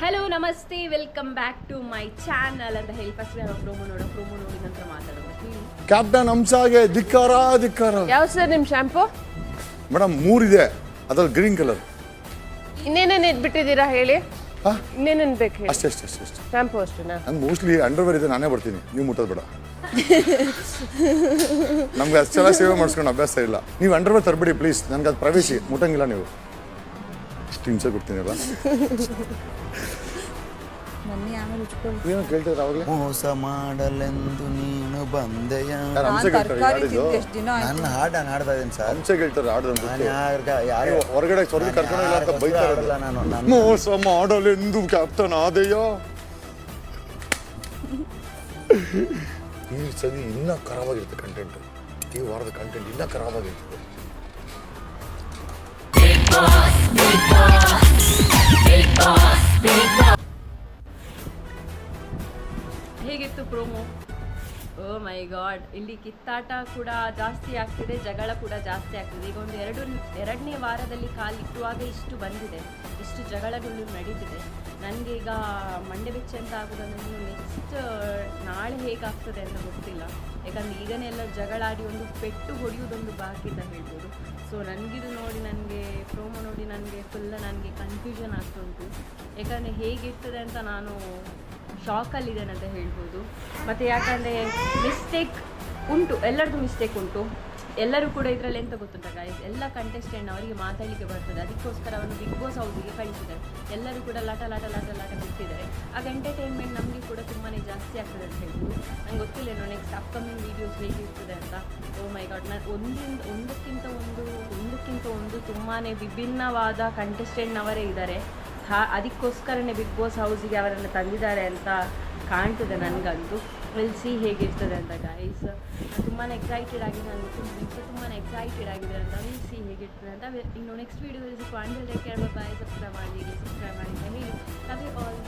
Hello ನಮಸ್ತೆ welcome back to my channel ಅಂತ ಹೇಳಿ ಫಸ್ಟ್ ಪ್ರೋಮೋ ನೋಡೋ ಪ್ರೋಮೋ ನೋಡಿ ನಂತರ ಮಾತಾಡೋದು ಕ್ಯಾಪ್ಟನ್ ಹಂಸಾಗೆ ಧಿಕ್ಕಾರ ಧಿಕ್ಕಾರ. ಯಾವ ಸರ್ ನಿಮ್ಮ ಶಾಂಪು ಮೇಡಮ್ ಮೂರಿದೆ. ಅದ್ರಲ್ಲಿ ಗ್ರೀನ್ ಕಲರ್ ಇನ್ನೇನೇನು ಇಟ್ಬಿಟ್ಟಿದ್ದೀರಾ ಹೇಳಿ? ಹಾ? ಇನ್ನೇನೇನು ಬೇಕು ಹೇಳಿ? ಅಷ್ಟೇ ಅಷ್ಟೇ ಅಷ್ಟೇ ಅಷ್ಟೇ. ಶಾಂಪು ಅಷ್ಟೇನಾ ನಾನು ಮೋಸ್ಟ್ಲಿ ಅಂಡರ್ವೇರ್ ಇದೆ ನಾನೇ ಬರ್ತೀನಿ. ನೀವು ಮುಟ್ಟೋದು ಬೇಡ. ನಮ್ಗೆ ಅಷ್ಟೆಲ್ಲ ಸೇವೆ ಮಾಡಿಸ್ಕೊಂಡು ಅಭ್ಯಾಸ ಇಲ್ಲ. ನೀವು ಅಂಡರ್ವೇರ್ ತರಬೇಡಿ ಪ್ಲೀಸ್ ನನಗೆ ಅದು ಪ್ರವೇಶಿ. ಮುಟ್ಟಂಗಿಲ್ಲ ನೀವು. ಇಷ್ಟು ಹಿಂಸೆ ಕೊಡ್ತೀನಲ್ಲ? ಬನ್ನಿ ಆಮೇಲೆ ಉಚ್ಕೊಳ್ಳಿ. ಏನೋ ಕೇಳ್ತಿದ್ರೆ ಅವಾಗಲೇ ಮೋಸ ಮಾಡಲೆಂದು ನೀನು ಬಂದೆಯ. ಯಾರು ನಾನು ಹಂಸೆ ಕೇಳ್ತಾರೆ ತರಕಾರಿ ಯಾರಿದು ತಿಂದು ಎಷ್ಟು ದಿನ ಆಯ್ತು? ನನ್ನ ಹಾಡು ನಾನು ಹಾಡ್ತಾ ಇದ್ದೀನಿ ಸರ್. ಹಂಸೆ ಕೇಳ್ತಾರೆ ಆಡೋದು ನಾನು ಯಾರ್ಗ ಯಾರು ಹೊರಗಡೆ ಸ್ವರ್ಗ ಕರ್ಕೊಂಡಿಲ್ಲ ಅಂತ ಬೈತಾ ಆಡಲ್ಲ ನಾನು ನಾನು ಮೋಸ ಮಾಡಲೆಂದು ಕ್ಯಾಪ್ಟನ್ ಆದೆಯ. ಈ ಸದಿ ಇನ್ನೂ ಖರಾಬಾಗಿರುತ್ತೆ ಕಂಟೆಂಟ್ ಈ ವಾರದ ಕಂಟೆಂಟ್ ಇನ್ನೂ ಖರಾಬಾಗಿರ್ತದೆ boss, big boss. Hey, get the promo. Oh my God ಇಲ್ಲಿ ಕಿತ್ತಾಟ ಕೂಡ ಜಾಸ್ತಿ ಆಗ್ತಿದೆ, ಜಗಳ ಕೂಡ ಜಾಸ್ತಿ ಆಗ್ತಿದೆ. ಈಗ ಒಂದು ಎರಡು, ಎರಡನೇ ವಾರದಲ್ಲಿ ಕಾಲಿಟ್ಟುವಾಗ ಇಷ್ಟು ಬಂದಿದೆ. ಇಷ್ಟು ಜಗಳಗಳು ನಡೀತಿದೆ. ನನಗೆ ಈಗ ಮಂಡೆ ಬೆಚ್ಚ ಅಂತ ಆಗೋದನ್ನು ನೆಕ್ಸ್ಟ್ ನಾಳೆ ಹೇಗಾಗ್ತದೆ ಅಂತ ಗೊತ್ತಿಲ್ಲ. ಯಾಕಂದರೆ ಈಗನೇ ಎಲ್ಲ ಜಗಳಾಡಿ ಒಂದು ಪೆಟ್ಟು ಹೊಡೆಯುವುದೊಂದು ಬಾಕಿ ಅಂತ ಹೇಳ್ಬೋದು. ಸೊ ನನಗಿದು ನೋಡಿ ನನಗೆ ಪ್ರೋಮೋ ನೋಡಿ ನನಗೆ ಫುಲ್ ನನಗೆ ಕನ್ಫ್ಯೂಷನ್ ಆಗ್ತುಂಟು ಯಾಕಂದರೆ ಹೇಗಿರ್ತದೆ ಅಂತ ನಾನು ಶಾಕಲ್ಲಿದ್ದೇನೆ ಅಂತ ಹೇಳ್ಬೋದು. ಮತ್ತು ಯಾಕಂದರೆ ಮಿಸ್ಟೇಕ್ ಉಂಟು, ಎಲ್ಲರದ್ದು ಮಿಸ್ಟೇಕ್ ಉಂಟು. ಎಲ್ಲರೂ ಕೂಡ ಇದರಲ್ಲಿ ಎಂತ ಗೊತ್ತುಂಟ ಗಾಯಸ್ ಎಲ್ಲ ಕಂಟೆಸ್ಟೆಂಟ್ ಅವರಿಗೆ ಮಾತಾಡಲಿಕ್ಕೆ ಬರ್ತದೆ. ಅದಕ್ಕೋಸ್ಕರ ಅವರು ಬಿಗ್ ಬಾಸ್ ಹೌಸಿಗೆ ಕಳಿಸಿದ್ದಾರೆ. ಎಲ್ಲರೂ ಕೂಡ ಲಾಟ ಲಾಟ ಲಾಟ ಲಾಟ ಬಿಟ್ಟಿದ್ದಾರೆ ಆಗ ಎಂಟರ್ಟೈನ್ಮೆಂಟ್ ನಮಗೆ ಕೂಡ ತುಂಬಾ ಜಾಸ್ತಿ ಆಗ್ತದೆ ಅಂತ ಹೇಳ್ಬೋದು. ನಂಗೆ ಗೊತ್ತಿಲ್ಲೇನೋ ನೆಕ್ಸ್ಟ್ ಅಪ್ಕಮಿಂಗ್ ವೀಡಿಯೋಸ್ ಹೇಗಿರ್ತದೆ ಅಂತ. ಓ ಮೈ ಗಾಡ್ ನಾನು ಒಂದಿಂದ, ಒಂದಕ್ಕಿಂತ ಒಂದು ಒಂದಕ್ಕಿಂತ ಒಂದು ತುಂಬಾ ವಿಭಿನ್ನವಾದ ಕಂಟೆಸ್ಟೆಂಟ್ನವರೇ ಇದ್ದಾರೆ. ಹಾ, ಅದಕ್ಕೋಸ್ಕರನೇ ಬಿಗ್ ಬಾಸ್ ಹೌಸಿಗೆ ಅವರನ್ನು ತಂದಿದ್ದಾರೆ ಅಂತ ಕಾಣ್ತದೆ ನನಗಂತೂ. ಸಿ ಹೇಗಿರ್ತದೆ ಅಂತ ಗೈಸ್ ತುಂಬಾ ಎಕ್ಸೈಟೆಡ್ ಆಗಿದೆ ನಾನು ತುಂಬ ಎಕ್ಸೈಟೆಡ್ ಆಗಿದೆ ಅಂತ ಸಿ ಹೇಗಿರ್ತದೆ ಅಂತ. ಇನ್ನು ನೆಕ್ಸ್ಟ್ ವೀಡಿಯೋದಲ್ಲಿ ಸಿಕ್ಕುವ ಅಂಡರ್ ಕೇಳುವ ಬಾಯ್ ಸಬ್ಸ್ಕ್ರೈಬ್ ಮಾಡಿ ಸಬ್ಸ್ಕ್ರೈಬ್ ಮಾಡಿ ಅಂತ ಹೇಳಿ. ಅದೇ ಆಲ್